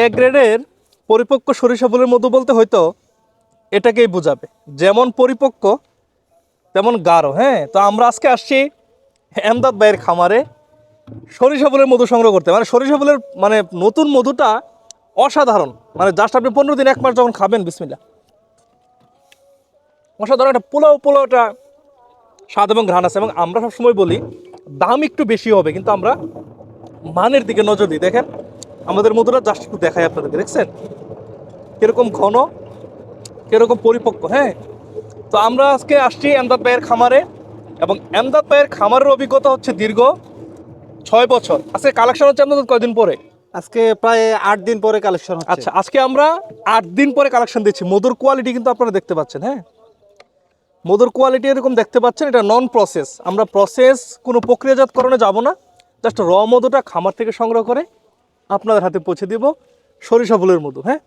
এ গ্রেডের পরিপক্ক সরিষা ফুলের মধু বলতে হয়তো এটাকেই বোঝাবে। যেমন পরিপক্ক, তেমন গাঢ় হ্যাঁ? তো আমরা আজকে আসছি এমদাদ ভাইয়ের খামারে সরিষা ফুলের মধু সংগ্রহ করতে। মানে সরিষা ফুলের মানে নতুন মধুটা অসাধারণ। মানে জাস্ট আপনি পনেরো দিন, এক মাস যখন খাবেন বিসমিল্লা অসাধারণ একটা পোলাও, পোলাওটা স্বাদ এবং ঘ্রাণ আছে। এবং আমরা সবসময় বলি, দাম একটু বেশি হবে, কিন্তু আমরা মানের দিকে নজর দিই। দেখেন আমাদের মধুরা জাস্ট একটু দেখাই আপনাদেরকে দেখছেন? কীরকম ঘন কীরকম পরিপক্ক হ্যাঁ? তো আমরা আজকে আসছি এমদাদ ভাইয়ের খামারে এবং এমদাদ ভাইয়ের খামারের অভিজ্ঞতা হচ্ছে দীর্ঘ ছয় বছর। আজকে কালেকশন হচ্ছে আপনাদের কয়দিন পরে? আজকে প্রায় আট দিন পরে কালেকশন আচ্ছা আজকে আমরা আট দিন পরে কালেকশন দিচ্ছি। মধুর কোয়ালিটি কিন্তু আপনারা দেখতে পাচ্ছেন হ্যাঁ? মধুর কোয়ালিটি এরকম দেখতে পাচ্ছেন এটা নন প্রসেস আমরা প্রসেস কোনো প্রক্রিয়াজাতকরণে যাব না জাস্ট র মধুটা খামার থেকে সংগ্রহ করে আপনাদের হাতে পৌঁছে দেব সরিষা ফুলের মতো হ্যাঁ?